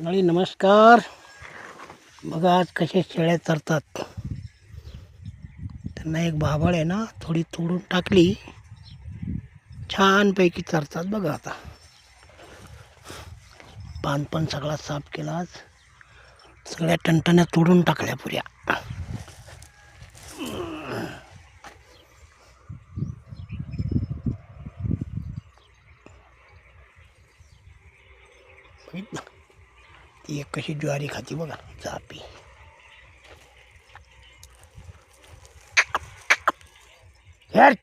मंडळी नमस्कार. बघा आज कसे शेळ्या चरतात. त्यांना एक भाबळ आहे ना थोडी तोडून टाकली. छानपैकी चरतात बघा आता. पान पण सगळा साफ केला आज. सगळ्या टणटण्या तोडून टाकल्या पुऱ्या. बघितलं एक कशी ज्वारी खाती बघा चापी यार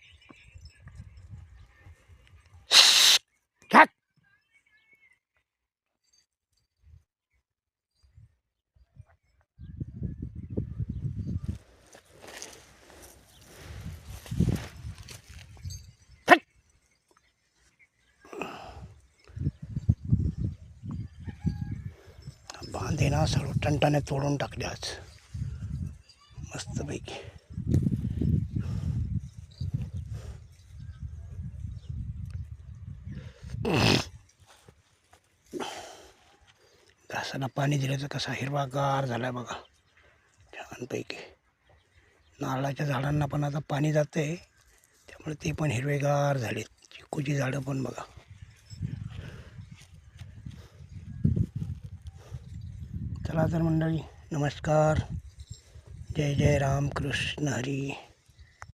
बांधे ना सर्व टणटाने तोडून टाकले आज मस्तपैकी घासाला पाणी दिल्याचं कसा हिरवागार झालाय बघा. छानपैकी. नारळाच्या झाडांना पण आता पाणी जातं आहे त्यामुळे ते पण हिरवेगार झालेत. चिकूची झाडं पण बघा. चला तर मंडळी नमस्कार. जय जय राम कृष्ण हरी.